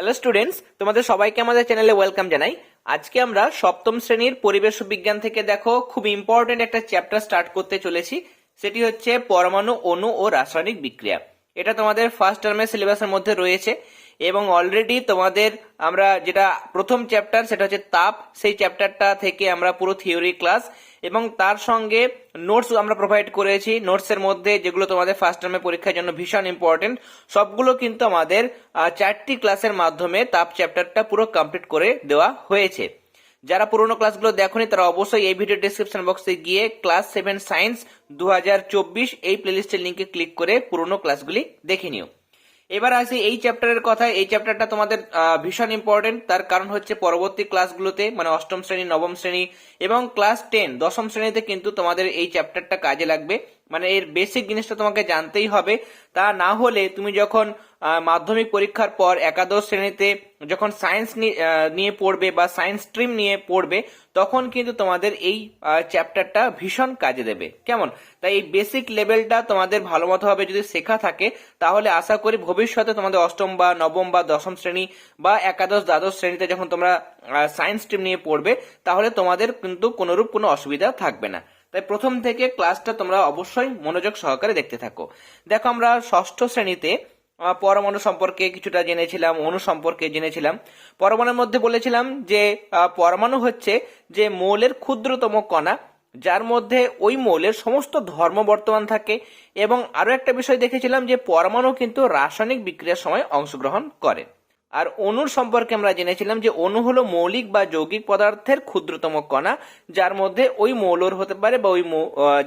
Hello students, তোমাদের সবাইকে আমাদের চ্যানেলে ওয়েলকাম জানাই। আজকে আমরা সপ্তম শ্রেণির পরিবেশ বিজ্ঞান থেকে দেখো, খুব ইম্পর্টেন্ট একটা চ্যাপ্টার স্টার্ট করতে চলেছি। সেটি হচ্ছে পরমাণু, অণু ও রাসায়নিক বিক্রিয়া। এটা তোমাদের ফার্স্ট টার্মের সিলেবাসের মধ্যে রয়েছে এবং অলরেডি তোমাদের আমরা যেটা প্রথম চ্যাপ্টার সেটা হচ্ছে তাপ। সেই চ্যাপ্টারটা থেকে আমরা পুরো থিওরি ক্লাস এবং তার সঙ্গে নোটস আমরা প্রোভাইড করেছি। নোটসের মধ্যে যেগুলো তোমাদের ফার্স্ট টার্মে পরীক্ষার জন্য ভীষণ ইম্পর্টেন্ট সবগুলো কিন্তু আমাদের চারটি ক্লাসের মাধ্যমে তাপ চ্যাপ্টারটা পুরো কমপ্লিট করে দেওয়া হয়েছে। যারা পুরোনো ক্লাসগুলো দেখোনি, তারা অবশ্যই এই ভিডিও ডিসক্রিপশন বক্সে গিয়ে ক্লাস সেভেন সায়েন্স দু হাজার চব্বিশ এই প্লেলিস্টের লিঙ্কে ক্লিক করে পুরোনো ক্লাসগুলি দেখে নিও। এবার আসি এই চ্যাপ্টারের কথা এই চ্যাপ্টারটা তোমাদের ভীষণ ইম্পর্টেন্ট তার কারণ হচ্ছে পরবর্তী ক্লাসগুলোতে মানে অষ্টম শ্রেণি, নবম শ্রেণি এবং ক্লাস টেন দশম শ্রেণীতে কিন্তু তোমাদের এই চ্যাপ্টারটা কাজে লাগবে। মানে এর বেসিক জিনিসটা তোমাকে জানতেই হবে। তা না হলে তুমি যখন মাধ্যমিক পরীক্ষার পর একাদশ শ্রেণীতে যখন সায়েন্স নিয়ে পড়বে বা সায়েন্স স্ট্রিম নিয়ে পড়বে, তখন কিন্তু তোমাদের এই চ্যাপ্টারটা ভীষণ কাজে দেবে। কেমন? তাই এই বেসিক লেভেলটা তোমাদের ভালো মতো হবে যদি শেখা থাকে, তাহলে আশা করি ভবিষ্যতে তোমাদের অষ্টম বা নবম বা দশম শ্রেণি বা একাদশ, দ্বাদশ শ্রেণীতে যখন তোমরা সায়েন্স স্ট্রিম নিয়ে পড়বে, তাহলে তোমাদের কিন্তু কোনোরূপ কোনো অসুবিধা থাকবে না। তাই প্রথম থেকে ক্লাসটা তোমরা অবশ্যই মনোযোগ সহকারে দেখতে থাকো। দেখো, আমরা ষষ্ঠ শ্রেণীতে পরমাণু সম্পর্কে কিছুটা জেনেছিলাম, অণু সম্পর্কে জেনেছিলাম। পরমাণুর মধ্যে বলেছিলাম যে পরমাণু হচ্ছে যে মৌলের ক্ষুদ্রতম কণা, যার মধ্যে ওই মৌলের সমস্ত ধর্ম বর্তমান থাকে এবং আরও একটা বিষয় দেখেছিলাম যে পরমাণু কিন্তু রাসায়নিক বিক্রিয়ার সময় অংশগ্রহণ করে। আর অণুর সম্পর্কে আমরা জেনেছিলাম যে অণু হলো মৌলিক বা যৌগিক পদার্থের ক্ষুদ্রতম কণা, যার মধ্যে ওই মৌলর হতে পারে বা ওই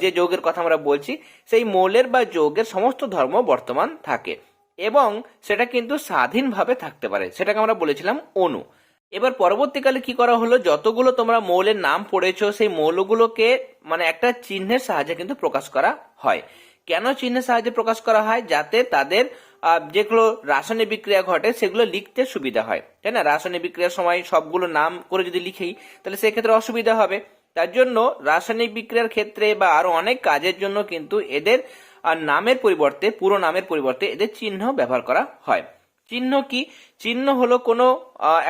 যে যৌগের কথা আমরা বলছি, সেই মৌলের বা যৌগের সমস্ত ধর্ম বর্তমান থাকে এবং সেটা কিন্তু স্বাধীনভাবে থাকতে পারে। সেটাকে আমরা বলেছিলাম অণু এবার পরবর্তীকালে কি করা হলো? যতগুলো তোমরা মৌলের নাম পড়েছো, সেই মৌলগুলোকে মানে একটা চিহ্নের সাহায্যে কিন্তু প্রকাশ করা হয়। কেন চিহ্নের সাহায্যে প্রকাশ করা হয়? যাতে তাদের যেগুলো রাসায়নিক বিক্রিয়া ঘটে, সেগুলো লিখতে সুবিধা হয়। তাই না? রাসায়নিক বিক্রিয়ার সময় সবগুলো নাম করে যদি লিখি তাহলে সেক্ষেত্রে অসুবিধা হবে। তার জন্য রাসায়নিক বিক্রিয়ার ক্ষেত্রে বা আরও অনেক কাজের জন্য কিন্তু এদের নামের পরিবর্তে, পুরো নামের পরিবর্তে এদের চিহ্ন ব্যবহার করা হয়। চিহ্ন কি? চিহ্ন হলো কোনো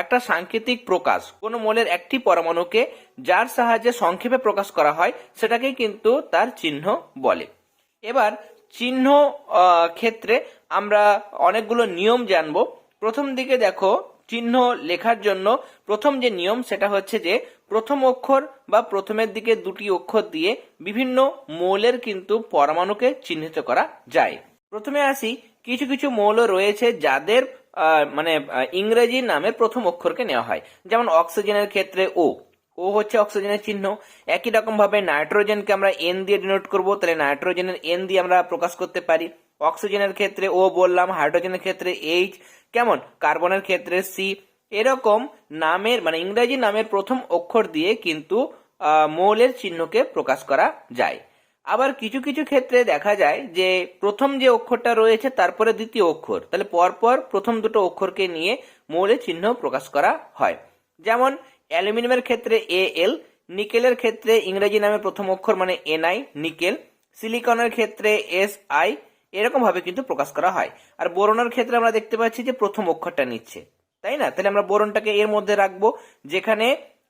একটা সাংকেতিক প্রকাশ। কোনো মৌলের একটি পরমাণুকে যার সাহায্যে সংক্ষেপে প্রকাশ করা হয়, সেটাকেই কিন্তু তার চিহ্ন বলে। এবার চিহ্ন ক্ষেত্রে আমরা অনেকগুলো নিয়ম জানব। প্রথম দিকে দেখো, চিহ্ন লেখার জন্য প্রথম যে নিয়ম সেটা হচ্ছে যে প্রথম অক্ষর বা প্রথমের দিকে দুটি অক্ষর দিয়ে বিভিন্ন মৌলের কিন্তু পরমাণুকে চিহ্নিত করা যায়। প্রথমে আসি, কিছু কিছু মৌল রয়েছে যাদের মানে ইংরেজি নামের প্রথম অক্ষরকে নেওয়া হয়। যেমন অক্সিজেনের ক্ষেত্রে ও। ও হচ্ছে অক্সিজেনের চিহ্ন। একই রকম ভাবে নাইট্রোজেনকে আমরা এন দিয়ে ডিনোট করব, তাহলে নাইট্রোজেনের এন দিয়ে আমরা প্রকাশ করতে পারি। অক্সিজেনের ক্ষেত্রে ও বললাম, হাইড্রোজেনের ক্ষেত্রে এইচ কেমন? কার্বনের ক্ষেত্রে সি এরকম নামের মানে ইংরেজি নামের প্রথম অক্ষর দিয়ে কিন্তু মৌলের চিহ্নকে প্রকাশ করা যায়। আবার কিছু কিছু ক্ষেত্রে দেখা যায় যে, প্রথম যে অক্ষরটা রয়েছে, তারপরে দ্বিতীয় অক্ষর। তাহলে পরপর প্রথম দুটো অক্ষরকে নিয়ে মৌলের চিহ্ন প্রকাশ করা হয়। যেমন অ্যালুমিনিয়ামের ক্ষেত্রে এ এল নিকেলের ক্ষেত্রে ইংরেজি নামে প্রথম অক্ষর মানে এনআই নিকেল। সিলিকনের ক্ষেত্রে এস আই এরকম ভাবে কিন্তু প্রকাশ করা হয়। আর বোরনের ক্ষেত্রে আমরা দেখতে পাচ্ছি যে প্রথম অক্ষরটা নিচ্ছে। তাই না? তাহলে আমরা বোরনটাকে এর মধ্যে রাখব, যেখানে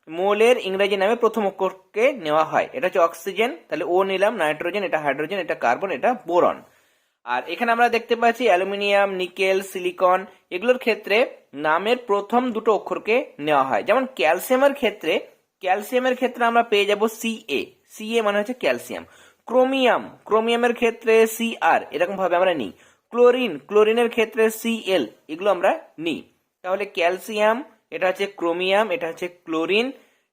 মোলের ইংরেজি নামে প্রথম অক্ষরকে নেওয়া হয়। এটা হচ্ছে অক্সিজেন, তাহলে ও নিলাম, নাইট্রোজেন, এটা হাইড্রোজেন, এটা কার্বন, এটা বোরন। আর এখানে আমরা দেখতে পাচ্ছি অ্যালুমিনিয়াম, নিকেল, সিলিকন এগুলোর ক্ষেত্রে নামের প্রথম দুটো অক্ষরকে নেওয়া হয়। যেমন ক্যালসিয়ামের ক্ষেত্রে ক্যালসিয়ামের ক্ষেত্রে আমরা পেয়ে যাব সি এ সি এ মানে হচ্ছে ক্যালসিয়াম। ক্রোমিয়াম, ক্রোমিয়ামের ক্ষেত্রে সি আর এরকম ভাবে আমরা নিই। ক্লোরিন, ক্লোরিনের ক্ষেত্রে সি এল এগুলো আমরা নিই। তাহলে ক্যালসিয়াম, এটা হচ্ছে ক্রোমিয়াম, এটা হচ্ছে ক্লোরিন,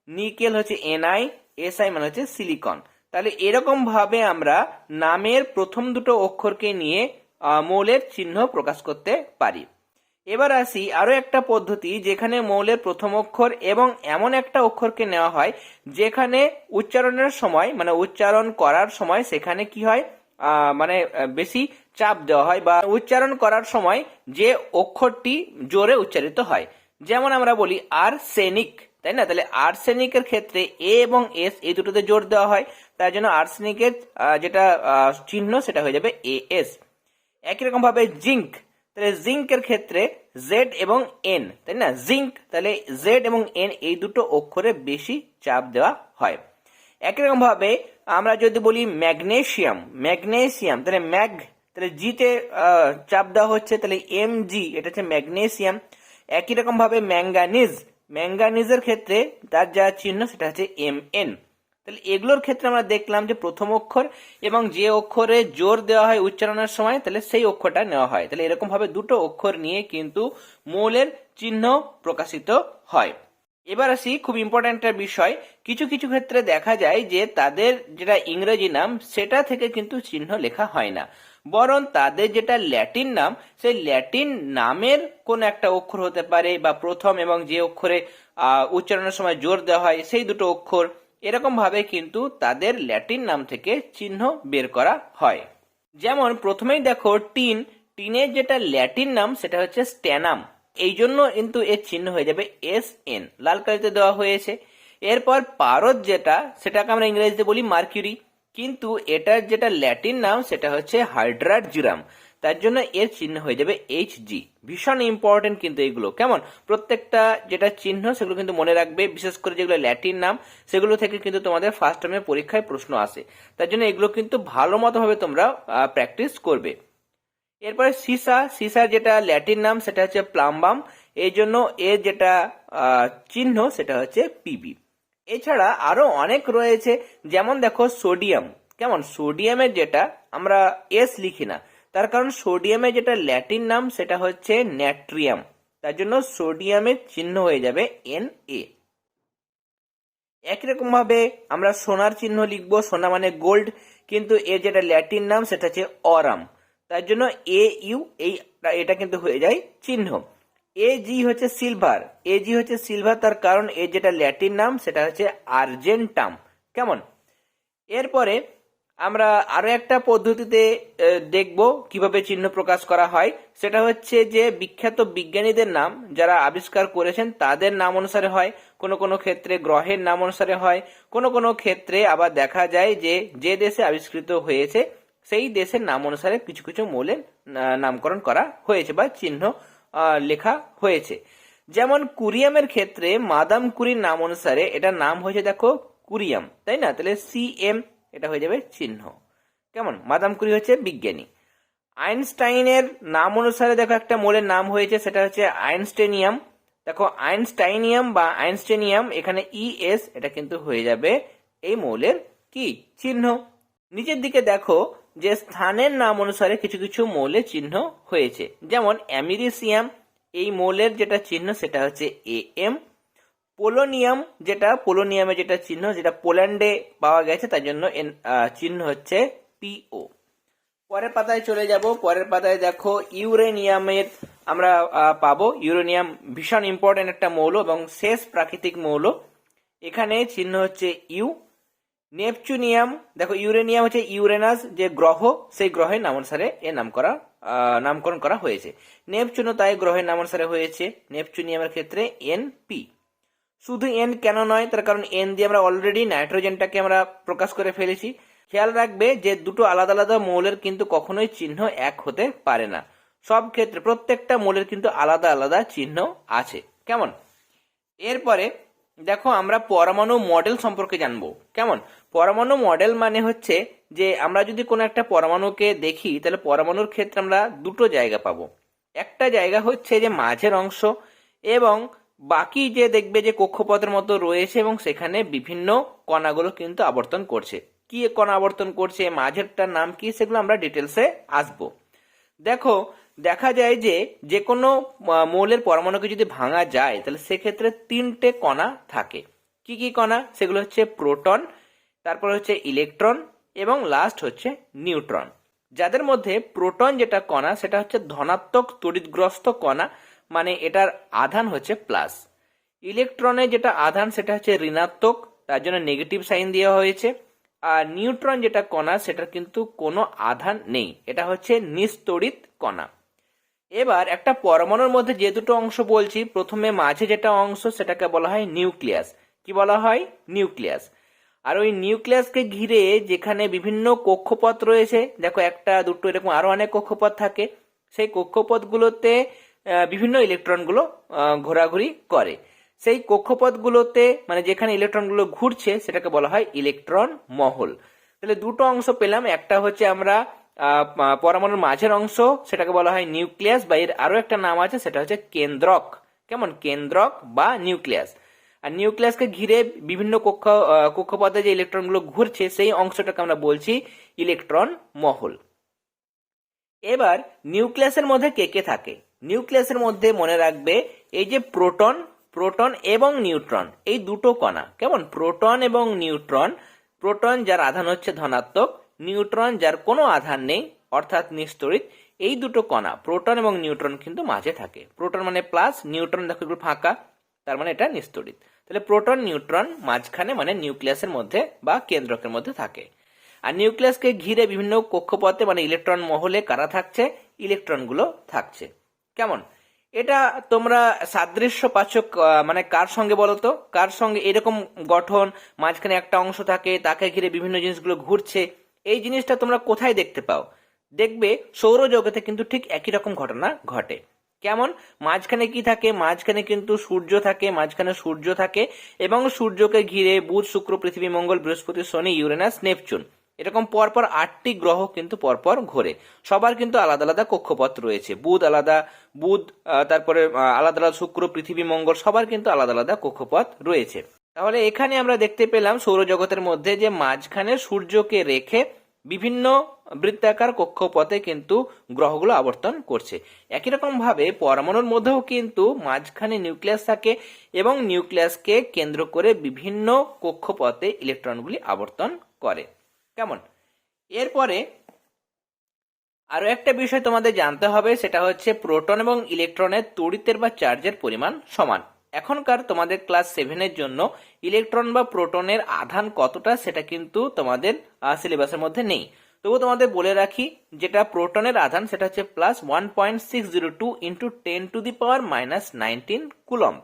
নিকেল হচ্ছে এনআই এসআই মানে হচ্ছে সিলিকন। তাহলে এরকম ভাবে আমরা নামের প্রথম দুটো অক্ষরকে নিয়ে মৌলের চিহ্ন প্রকাশ করতে পারি। এবার আসি আরও একটা পদ্ধতি যেখানে মৌলের প্রথম অক্ষর এবং এমন একটা অক্ষরকে নেওয়া হয় যেখানে উচ্চারণের সময় মানে উচ্চারণ করার সময় সেখানে কি হয় মানে বেশি চাপ দেওয়া হয় বা উচ্চারণ করার সময় যে অক্ষরটি জোরে উচ্চারিত হয়। যেমন আমরা বলি আর সেনিক তাই না? তাহলে আর্সেনিকের ক্ষেত্রে এ এবং এস এই দুটোতে জোর দেওয়া হয়, তার জন্য আর্সেনিকের যেটা চিহ্ন সেটা হয়ে যাবে এ এস একই রকম ভাবে জিঙ্ক তাহলে জিঙ্কের ক্ষেত্রে জেড এবং এন তাই না? জিঙ্ক তাহলে জেড এবং এন এই দুটো অক্ষরে বেশি চাপ দেওয়া হয়। একই রকম ভাবে আমরা যদি বলি ম্যাগনেশিয়াম ম্যাগনেসিয়াম তাহলে ম্যাগ তাহলে জিতে চাপ দেওয়া হচ্ছে, তাহলে এম জি এটা হচ্ছে ম্যাগনেসিয়াম একই রকম ভাবে ম্যাঙ্গানিজ ম্যাঙ্গানিজের ক্ষেত্রে তার যা চিহ্ন সেটা হচ্ছে এম এন তাহলে এগুলোর ক্ষেত্রে আমরা দেখলাম যে প্রথম অক্ষর এবং যে অক্ষরে জোর দেওয়া হয় উচ্চারণের সময়, তাহলে সেই অক্ষরটা নেওয়া হয়। তাহলে এরকম ভাবে দুটো অক্ষর নিয়ে কিন্তু মৌলের চিহ্ন প্রকাশিত হয়। এবার আসি খুব ইম্পর্ট্যান্ট একটা বিষয়। কিছু কিছু ক্ষেত্রে দেখা যায় যে তাদের যেটা ইংরেজি নাম, সেটা থেকে কিন্তু চিহ্ন লেখা হয় না। বরং তাদের যেটা ল্যাটিন নাম, সেই ল্যাটিন নামের কোন একটা অক্ষর হতে পারে বা প্রথম এবং যে অক্ষরে উচ্চারণের সময় জোর দেওয়া হয়, সেই দুটো অক্ষর। এরকম ভাবে কিন্তু তাদের ল্যাটিন নাম থেকে চিহ্ন বের করা হয়। যেমন প্রথমেই দেখো টিন, টিনের যেটা ল্যাটিন নাম, সেটা হচ্ছে স্ট্যানাম। এই জন্য কিন্তু এর চিহ্ন হয়ে যাবে এস এন। লাল কালিতে দেওয়া হয়েছে। এরপর পারদ যেটা, সেটাকে আমরা ইংরেজিতে বলি মার্কিউরি। কিন্তু এটার যেটা ল্যাটিন নাম, সেটা হচ্ছে হাইড্রাট জিরাম তার জন্য এর চিহ্ন হয়ে যাবে এইচ জি ভীষণ ইম্পর্টেন্ট কিন্তু এগুলো। কেমন? প্রত্যেকটা যেটা চিহ্ন, সেগুলো কিন্তু মনে রাখবে। বিশেষ করে যেগুলো ল্যাটিন নাম, সেগুলো থেকে কিন্তু তোমাদের ফার্স্ট টার্মের পরীক্ষায় প্রশ্ন আসে। তার জন্য এগুলো কিন্তু ভালো মতো ভাবে তোমরা প্র্যাকটিস করবে। এরপরে সিসা। সিসার যেটা ল্যাটিন নাম, সেটা হচ্ছে প্লাম্বাম। এই জন্য এর যেটা চিহ্ন, সেটা হচ্ছে পিবি এছাড়া আরও অনেক রয়েছে, যেমন দেখো সোডিয়াম। কেমন? সোডিয়ামের যেটা আমরা এস লিখি না, তার কারণ সোডিয়ামের যেটা ল্যাটিন নাম, সেটা হচ্ছে ন্যাট্রিয়াম। তার জন্য সোডিয়ামের চিহ্ন হয়ে যাবে এন এ একই রকম ভাবে আমরা সোনার চিহ্ন লিখব, সোনা মানে গোল্ড, কিন্তু এর যেটা ল্যাটিন নাম, সেটা হচ্ছে অরাম। তার জন্য এ ইউ এই, এটা কিন্তু হয়ে যায় চিহ্ন। এ জি হচ্ছে সিলভার এ জি হচ্ছে সিলভার তার কারণ এ যেটা ল্যাটিন নাম, সেটা হচ্ছে আর্জেন্টাম কেমন? এরপরে আমরা আরও একটা পদ্ধতিতে দেখব কীভাবে চিহ্ন প্রকাশ করা হয়। সেটা হচ্ছে যে বিখ্যাত বিজ্ঞানীদের নাম, যারা আবিষ্কার করেছেন, তাদের নাম অনুসারে হয়। কোনো কোনো ক্ষেত্রে গ্রহের নাম অনুসারে হয়। কোনো কোনো ক্ষেত্রে আবার দেখা যায় যে যে দেশে আবিষ্কৃত হয়েছে, সেই দেশের নাম অনুসারে কিছু কিছু মৌলের নামকরণ করা হয়েছে বা চিহ্ন লেখা হয়েছে। যেমন কুরিয়ামের ক্ষেত্রে মাদাম কুরির নাম অনুসারে এটার নাম হয়েছে দেখো কুরিয়াম, তাই না? তাহলে সি এম এটা হয়ে যাবে চিহ্ন। কেমন? মাদাম কুরি হচ্ছে বিজ্ঞানী। আইনস্টাইনের নাম অনুসারে দেখো একটা মোলের নাম হয়েছে, সেটা হচ্ছে আইনস্টেনিয়াম দেখো আইনস্টাইনিয়াম বা আইনস্টেনিয়াম এখানে ই এস, এটা কিন্তু হয়ে যাবে এই মৌলের কি? চিহ্ন। নিচের দিকে দেখো যে স্থানের নাম অনুসারে কিছু কিছু মৌলের চিহ্ন হয়েছে। যেমন অ্যামিরিসিয়াম, এই মৌলের যেটা চিহ্ন সেটা হচ্ছে এ এম। পোলোনিয়াম যেটা পোলোনিয়ামের যেটা চিহ্ন, যেটা পোল্যান্ডে পাওয়া গেছে, তার জন্য চিহ্ন হচ্ছে পিও পরের পাতায় চলে যাব। পরের পাতায় দেখো, ইউরেনিয়ামের আমরা পাবো। ইউরেনিয়াম ভীষণ ইম্পর্টেন্ট একটা মৌল এবং শেষ প্রাকৃতিক মৌল। এখানে চিহ্ন হচ্ছে ইউ। নেপচুনিয়াম, দেখো ইউরেনিয়াম হচ্ছে ইউরেনাস, যে গ্রহ, সেই গ্রহের নাম অনুসারে এর নাম করা নামকরণ করা হয়েছে। নেপচুনও তাই গ্রহের নাম অনুসারে হয়েছে, নেপচুনিয়ামের ক্ষেত্রে এন পি শুধু এন কেন নয়, তার কারণ এন দিয়ে আমরা অলরেডি নাইট্রোজেনটাকে আমরা প্রকাশ করে ফেলেছি। খেয়াল রাখবে যে দুটো আলাদা আলাদা মৌলের কিন্তু কখনোই চিহ্ন এক হতে পারে না। সব ক্ষেত্রে প্রত্যেকটা মৌলের কিন্তু আলাদা আলাদা চিহ্ন আছে। কেমন? এরপরে দেখো আমরা পরমাণু মডেল সম্পর্কে জানব। কেমন? পরমাণু মডেল মানে হচ্ছে যে আমরা যদি কোনো একটা পরমাণুকে দেখি, তাহলে পরমাণুর ক্ষেত্রে আমরা দুটো জায়গা পাবো। একটা জায়গা হচ্ছে যে মাঝের অংশ এবং বাকি যে দেখবে যে কক্ষপথের মতো রয়েছে এবং সেখানে বিভিন্ন কণাগুলো কিন্তু আবর্তন করছে। কি কণা আবর্তন করছে, মাঝেরটার নাম কি, সেগুলো আমরা ডিটেলসে আসব। দেখো, দেখা যায় যে যে কোনো মৌলের পরমাণুকে যদি ভাঙা যায়, তাহলে সেক্ষেত্রে তিনটে কণা থাকে। কি কি কণা? সেগুলো হচ্ছে প্রোটন তারপর হচ্ছে ইলেকট্রন এবং লাস্ট হচ্ছে নিউট্রন। যাদের মধ্যে প্রোটন যেটা কণা, সেটা হচ্ছে ধনাত্মক তড়িৎগ্রস্ত কণা মানে এটার আধান হচ্ছে প্লাস ইলেকট্রনের যেটা আধান, সেটা হচ্ছে ঋণাত্মক, তার জন্য নেগেটিভ সাইন দেওয়া হয়েছে। আর নিউট্রন যেটা কণা, সেটার কিন্তু কোনো আধান নেই। এটা হচ্ছে নিস্তড়িত কণা। এবার একটা পরমাণুর মধ্যে যে দুটো অংশ বলছি, প্রথমে মাঝে যেটা অংশ, সেটাকে বলা হয় নিউক্লিয়াস। কি বলা হয়? নিউক্লিয়াস। আর ওই নিউক্লিয়াসকে ঘিরে যেখানে বিভিন্ন কক্ষপথ রয়েছে, দেখো একটা, দুটো, এরকম আরও অনেক কক্ষপথ থাকে, সেই কক্ষপথগুলোতে বিভিন্ন ইলেকট্রনগুলো ঘোরাঘুরি করে। সেই কক্ষপথগুলোতে মানে যেখানে ইলেকট্রনগুলো ঘুরছে, সেটাকে বলা হয় ইলেকট্রন মহল। তাহলে দুটো অংশ পেলাম, একটা হচ্ছে আমরা পরমাণুর মাঝের অংশ, সেটাকে বলা হয় নিউক্লিয়াস, বা এর আরও একটা নাম আছে, সেটা হচ্ছে কেন্দ্রক। কেমন? কেন্দ্রক বা নিউক্লিয়াস। আর নিউক্লিয়াসকে ঘিরে বিভিন্ন কক্ষ কক্ষপথে যে ইলেকট্রনগুলো ঘুরছে, সেই অংশটাকে আমরা বলছি ইলেকট্রন মহল। এবার নিউক্লিয়াসের মধ্যে কে কে থাকে? নিউক্লিয়াসের মধ্যে মনে রাখবে এই যে প্রোটন প্রোটন এবং নিউট্রন, এই দুটো কণা। কেমন? প্রোটন এবং নিউট্রন, প্রোটন যার আধান হচ্ছে ধনাত্মক, নিউট্রন যার কোনো আধান নেই, অর্থাৎ নিস্তড়িত এই দুটো কণা, প্রোটন এবং নিউট্রন কিন্তু মাঝে থাকে। প্রোটন মানে প্লাস, নিউট্রন দেখো ফাঁকা। তার মানে এটা নিস্তড়িত তাহলে প্রোটন, নিউট্রন মাঝখানে মানে নিউক্লিয়াসের মধ্যে বা কেন্দ্রকের মধ্যে থাকে। আর নিউক্লিয়াসকে ঘিরে বিভিন্ন কক্ষপথে মানে ইলেকট্রন মহলে কারা থাকছে? ইলেকট্রনগুলো থাকছে। কেমন? এটা তোমরা সাদৃশ্য পাচক মানে কার সঙ্গে বলো তো? কার সঙ্গে এরকম গঠন, মাঝখানে একটা অংশ থাকে, তাকে ঘিরে বিভিন্ন জিনিসগুলো ঘুরছে, এই জিনিসটা তোমরা কোথায় দেখতে পাও? দেখবে সৌরজগতে কিন্তু ঠিক একই রকম ঘটনা ঘটে। কেমন? মাঝখানে কি থাকে? মাঝখানে কিন্তু সূর্য থাকে, মাঝখানে সূর্য থাকে এবং সূর্যকে ঘিরে বুধ, শুক্র, পৃথিবী, মঙ্গল, বৃহস্পতি, শনি, ইউরেনাস, নেপচুন। এরকম পরপর আটটি গ্রহ কিন্তু পরপর ঘোরে। সবার কিন্তু আলাদা আলাদা কক্ষপথ রয়েছে। বুধ আলাদা, বুধ তারপরে আলাদা আলাদা শুক্র, পৃথিবী, মঙ্গল, সবার কিন্তু আলাদা আলাদা কক্ষপথ রয়েছে। তাহলে এখানে আমরা দেখতে পেলাম সৌরজগতের মধ্যে যে মাঝখানে সূর্যকে রেখে বিভিন্ন বৃত্তাকার কক্ষপথে কিন্তু গ্রহগুলো আবর্তন করছে। একই রকম ভাবে পরমাণুর মধ্যেও কিন্তু মাঝখানে নিউক্লিয়াস থাকে এবং নিউক্লিয়াসকে কেন্দ্র করে বিভিন্ন কক্ষপথে ইলেকট্রনগুলি আবর্তন করে। কেমন? এরপরে আরও একটা বিষয় তোমাদের জানতে হবে, সেটা হচ্ছে প্রোটন এবং ইলেকট্রনের তড়িতের বা চার্জের পরিমাণ সমান। এখনকার তোমাদের ক্লাস সেভেনের জন্য ইলেকট্রন বা প্রোটনের আধান কতটা সেটা কিন্তু তোমাদের সিলেবাসের মধ্যে নেই। তবু তোমাদের বলে রাখি, যেটা প্রোটনের আধান সেটা হচ্ছে plus one point six zero two into ten to the power minus nineteen coulomb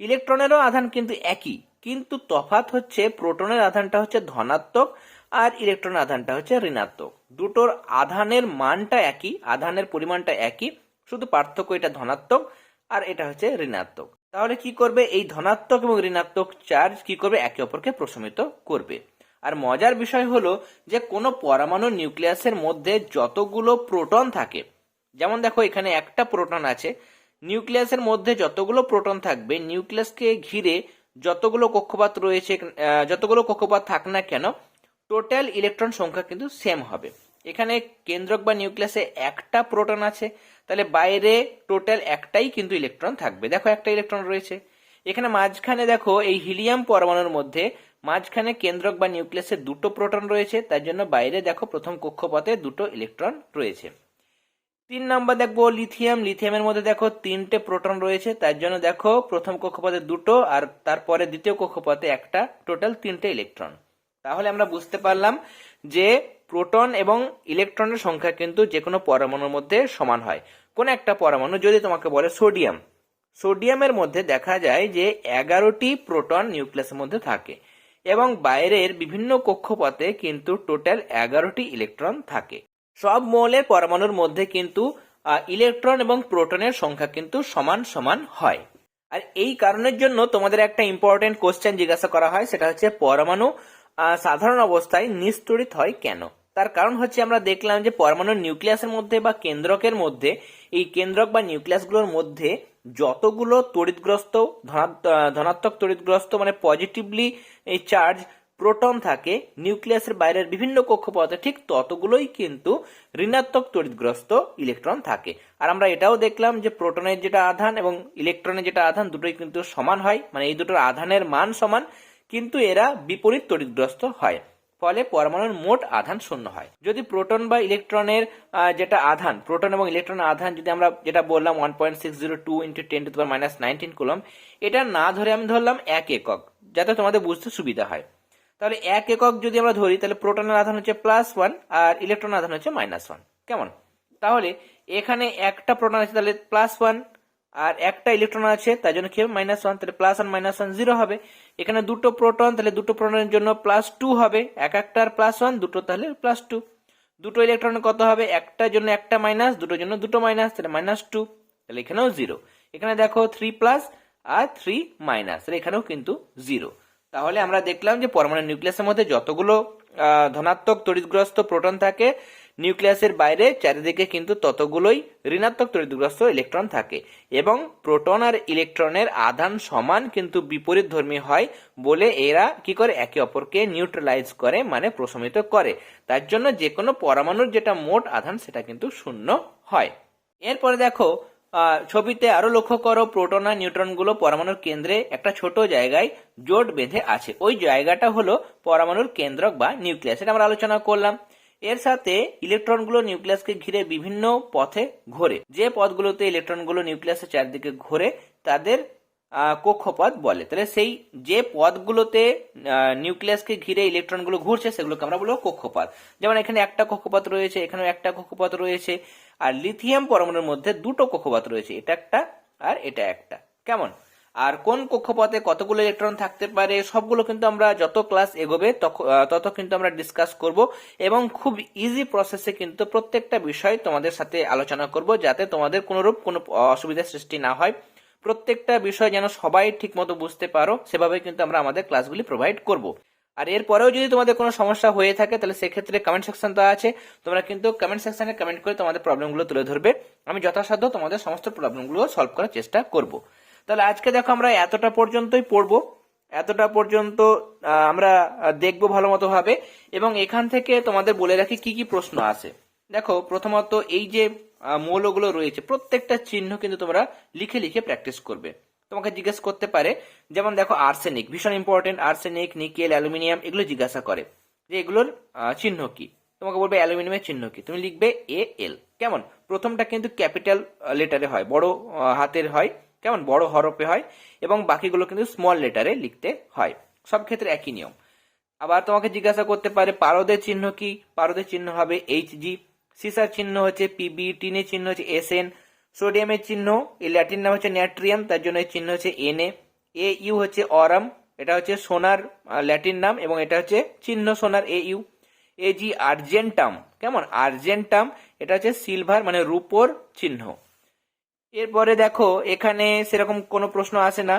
ইলেকট্রনেরও আধান কিন্তু একই, কিন্তু তফাত হচ্ছে প্রোটনের আধানটা হচ্ছে ধনাত্মক আর ইলেকট্রনের আধানটা হচ্ছে ঋণাত্মক। দুটোর আধানের মানটা একই, আধানের পরিমাণটা একই, শুধু পার্থক্য এটা ধনাত্মক আর এটা হচ্ছে ঋণাত্মক। তাহলে কি করবে? এই ধনাত্মক এবং ঋণাত্মক চার্জ কি করবে? একে অপরকে প্রশমিত করবে। আর মজার বিষয় হলো যে, কোনো পরমাণু নিউক্লিয়াসের মধ্যে যতগুলো প্রোটন থাকে, যেমন দেখো এখানে একটা প্রোটন আছে, নিউক্লিয়াসের মধ্যে যতগুলো প্রোটন থাকবে, নিউক্লিয়াসকে ঘিরে যতগুলো কক্ষপথ রয়েছে যতগুলো কক্ষপথ থাক না কেন টোটাল ইলেকট্রন সংখ্যা কিন্তু সেম হবে। এখানে কেন্দ্রক বা নিউক্লিয়াসে একটা প্রোটন আছে তাহলে বাইরে টোটাল একটাই কিন্তু ইলেকট্রন থাকবে। দেখো একটা ইলেকট্রন রয়েছে। এখানে মাঝখানে দেখো এই হিলিয়াম পরমাণুর মধ্যে মাঝখানে কেন্দ্রক বা নিউক্লিয়াসে দুটো প্রোটন রয়েছে, তার জন্য বাইরে দেখো প্রথম কক্ষপথে দুটো ইলেকট্রন রয়েছে। তিন নম্বর দেখব লিথিয়াম। লিথিয়ামের মধ্যে দেখো তিনটে প্রোটন রয়েছে, তার জন্য দেখো প্রথম কক্ষপথে দুটো আর তারপরে দ্বিতীয় কক্ষপথে একটা, টোটাল তিনটে ইলেকট্রন। তাহলে আমরা বুঝতে পারলাম যে প্রোটন এবং ইলেকট্রনের সংখ্যা কিন্তু যে কোনো পরমাণুর মধ্যে সমান হয়। কোন একটা পরমাণু যদি তোমাকে বলে সোডিয়াম, সোডিয়ামের মধ্যে দেখা যায় যে এগারোটি প্রোটন নিউক্লিয়াসের মধ্যে থাকে এবং বাইরের বিভিন্ন কক্ষপথে কিন্তু টোটাল এগারোটি ইলেকট্রন থাকে। সব মৌলের পরমাণুর মধ্যে কিন্তু ইলেকট্রন এবং প্রোটনের সংখ্যা কিন্তু সমান সমান হয়। আর এই কারণের জন্য তোমাদের একটা ইম্পর্টেন্ট কোশ্চেন জিজ্ঞাসা করা হয়, সেটা হচ্ছে পরমাণু সাধারণ অবস্থায় নিস্তড়িত হয় কেন? তার কারণ হচ্ছে আমরা দেখলাম যে পরমাণুর নিউক্লিয়াসের মধ্যে বা কেন্দ্রকের মধ্যে, এই কেন্দ্রক বা নিউক্লিয়াসগুলোর মধ্যে যতগুলো তড়িৎগ্রস্ত ধনাত্ম- ধনাত্মক তড়িৎগ্রস্ত মানে পজিটিভলি এই চার্জ প্রোটন থাকে, নিউক্লিয়াসের বাইরের বিভিন্ন কক্ষপথে ঠিক ততগুলোই কিন্তু ঋণাত্মক তড়িৎগ্রস্ত ইলেকট্রন থাকে। আর আমরা এটাও দেখলাম যে প্রোটনের যেটা আধান এবং ইলেকট্রনের যেটা আধান দুটোই কিন্তু সমান হয় মানে এই দুটোর আধানের মান সমান। কিন্তু এরা বিপরীত তড়িৎগ্রস্ত হয়, ফলে পরমাণুর মোট আধান শূন্য হয়। যদি প্রোটন বা ইলেকট্রনের যেটা আধান, প্রোটন এবং ইলেকট্রনের আধান যদি আমরা যেটা বললাম one point six zero two into ten to minus nineteen coulomb এটা না ধরে আমি ধরলাম এক একক, যাতে তোমাদের বুঝতে সুবিধা হয়। তাহলে এক একক যদি আমরা ধরি, তাহলে প্রোটনের আধান হচ্ছে প্লাস ওয়ান আর ইলেকট্রনের আধান হচ্ছে মাইনাস ওয়ান কেমন? তাহলে এখানে একটা প্রোটন আছে, তাহলে প্লাস ওয়ান আর একটা ইলেকট্রন আছে, তার জন্য কি হবে? মাইনাস ওয়ান তাহলে plus one minus one zero হবে। এখানে দুটো প্রোটন তাহলে দুটো প্রোটনের জন্য প্লাস টু হবে। এক একটার প্লাস ওয়ান দুটো তাহলে প্লাস টু দুটো ইলেকট্রন কত হবে? একটার জন্য একটা মাইনাস দুটোর জন্য দুটো মাইনাস তাহলে মাইনাস টু তাহলে এখানেও জিরো এখানে দেখো থ্রি প্লাস আর থ্রি মাইনাস তাহলে এখানেও কিন্তু জিরো তাহলে আমরা দেখলাম যে পরমাণু নিউক্লিয়াসের মধ্যে যতগুলো ধনাত্মক তড়িৎগ্রস্ত প্রোটন থাকে নিউক্লিয়াসের বাইরে চারিদিকে কিন্তু ততগুলোই ঋণাত্মক তড়িৎগ্রস্ত ইলেকট্রন থাকে এবং প্রোটন আর ইলেকট্রনের আধান সমান কিন্তু বিপরীত ধর্মী হয় বলে এরা কি করে? একে অপরকে নিউট্রালাইজ করে মানে প্রশমিত করে। তার জন্য যে কোনো পরমাণুর যেটা মোট আধান সেটা কিন্তু শূন্য হয়। এরপরে দেখো ছবিতে আরও লক্ষ্য করো, প্রোটন আর নিউট্রনগুলো পরমাণুর কেন্দ্রে একটা ছোট জায়গায় জোট বেঁধে আছে। ওই জায়গাটা হলো পরমাণুর কেন্দ্রক বা নিউক্লিয়াস এটা আমরা আলোচনা করলাম। এর সাথে ইলেকট্রনগুলো নিউক্লিয়াসকে ঘিরে বিভিন্ন পথে ঘোরে। যে পথগুলোতে ইলেকট্রনগুলো নিউক্লিয়াসের চারদিকে ঘোরে, তাদের কক্ষপথ বলে। তাহলে সেই যে পথগুলোতে নিউক্লিয়াসকে ঘিরে ইলেকট্রনগুলো ঘুরছে, সেগুলোকে আমরা বলব কক্ষপথ। যেমন এখানে একটা কক্ষপথ রয়েছে, এখানেও একটা কক্ষপথ রয়েছে, আর লিথিয়াম পরমাণুর মধ্যে দুটো কক্ষপথ রয়েছে, এটা একটা আর এটা একটা। কেমন? আর কোন কক্ষপথে কতগুলো ইলেকট্রন থাকতে পারে, সবগুলো কিন্তু আমরা যত ক্লাস এগোবে তত কিন্তু আমরা ডিসকাস করব এবং খুব ইজি প্রসেসে কিন্তু প্রত্যেকটা বিষয় তোমাদের সাথে আলোচনা করব যাতে তোমাদের কোনোরূপ কোনো অসুবিধার সৃষ্টি না হয়। প্রত্যেকটা বিষয় যেন সবাই ঠিকমতো বুঝতে পারো, সেভাবে কিন্তু আমরা আমাদের ক্লাসগুলি প্রোভাইড করব। আর এরপরেও যদি তোমাদের কোনো সমস্যা হয়ে থাকে, তাহলে সেক্ষেত্রে কমেন্ট সেকশন তো আছে, তোমরা কিন্তু কমেন্ট সেকশনে কমেন্ট করে তোমাদের প্রবলেমগুলো তুলে ধরবে। আমি যথাসাধ্য তোমাদের সমস্ত প্রবলেমগুলো সলভ করার চেষ্টা করব। তাহলে আজকে দেখো আমরা এতটা পর্যন্তই পড়ব। এতটা পর্যন্ত আমরা দেখব ভালো মতো ভাবে এবং এখান থেকে তোমাদের বলে রাখি কি কি প্রশ্ন আছে। দেখো, প্রথমত এই যে মৌলগুলো রয়েছে, প্রত্যেকটা চিহ্ন কিন্তু তোমরা লিখে লিখে প্র্যাকটিস করবে। তোমাকে জিজ্ঞেস করতে পারে, যেমন দেখো আর্সেনিক ভীষণ ইম্পর্টেন্ট আর্সেনিক নিকেল অ্যালুমিনিয়াম এগুলো জিজ্ঞাসা করে যে এগুলোর চিহ্ন কি। তোমাকে বলবে অ্যালুমিনিয়ামের চিহ্ন কি। তুমি লিখবে এ এল কেমন? প্রথমটা কিন্তু ক্যাপিটাল লেটারে হয়, বড় হাতের হয়। কেমন বড় হরফে হয় এবং বাকিগুলো কিন্তু স্মল লেটারে লিখতে হয়। সব ক্ষেত্রে একই নিয়ম। আবার তোমাকে জিজ্ঞাসা করতে পারে, পারদের চিহ্ন কি? পারদের চিহ্ন হবে এইচ জি সিসার চিহ্ন হচ্ছে পিবি টিনের চিহ্ন হচ্ছে এস এন সোডিয়ামের চিহ্ন, এই ল্যাটিন নাম হচ্ছে ন্যাট্রিয়াম তার জন্য এই চিহ্ন হচ্ছে এন এ এ ইউ হচ্ছে অরাম এটা হচ্ছে সোনার ল্যাটিন নাম এবং এটা হচ্ছে চিহ্ন সোনার A U A G Argentum কেমন? আর্জেন্টাম এটা হচ্ছে সিলভার মানে রূপোর চিহ্ন। এরপরে দেখো, এখানে সেরকম কোনো প্রশ্ন আসে না।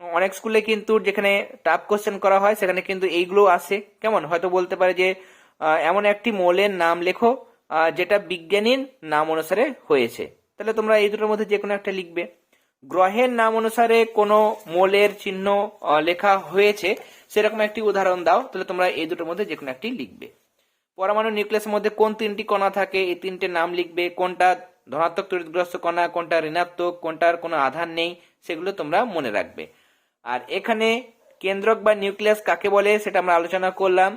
অনেক স্কুলে কিন্তু যেখানে টাফ কোশ্চেন করা হয়, সেখানে কিন্তু এইগুলো আসে। কেমন? হয়তো বলতে পারে যে এমন একটি মৌলের নাম লেখো যেটা বিজ্ঞানীর নাম অনুসারে হয়েছে। তাহলে তোমরা এই দুটোর মধ্যে যে কোনো একটা লিখবে। গ্রহের নাম অনুসারে কোনো মৌলের চিহ্ন লেখা হয়েছে, সেরকম একটি উদাহরণ দাও, তাহলে তোমরা এই দুটোর মধ্যে যে কোনো একটি লিখবে। পরমাণু নিউক্লিয়াসের মধ্যে কোন তিনটি কণা থাকে, এই তিনটে নাম লিখবে, কোনটা ধনাত্মক তড়িৎগ্রস্ত কণা কোনটা ঋণাত্মক, কোনটার কোনো আধার নেই, সেগুলো তোমরা মনে রাখবে। আর এখানে কেন্দ্রক বা নিউক্লিয়াস কাকে বলে সেটা আমরা আলোচনা করলাম,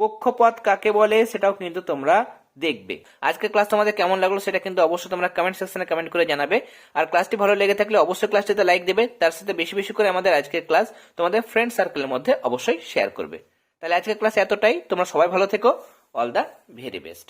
কক্ষপথ কাকে বলে সেটাও কিন্তু তোমরা দেখবে। আজকে ক্লাস তোমাদের কেমন লাগল সেটা কিন্তু অবশ্যই তোমরা কমেন্ট সেকশনে কমেন্ট করে জানাবে। আর ক্লাসটি ভালো লেগে থাকলে অবশ্যই ক্লাসটিতে লাইক দেবে, তার সাথে বেশি বেশি করে আমাদের আজকের ক্লাস তোমাদের ফ্রেন্ড সার্কেলের মধ্যে অবশ্যই শেয়ার করবে। তাহলে আজকের ক্লাস এতটাই, তোমরা সবাই ভালো থেকো অল দ্য ভেরি বেস্ট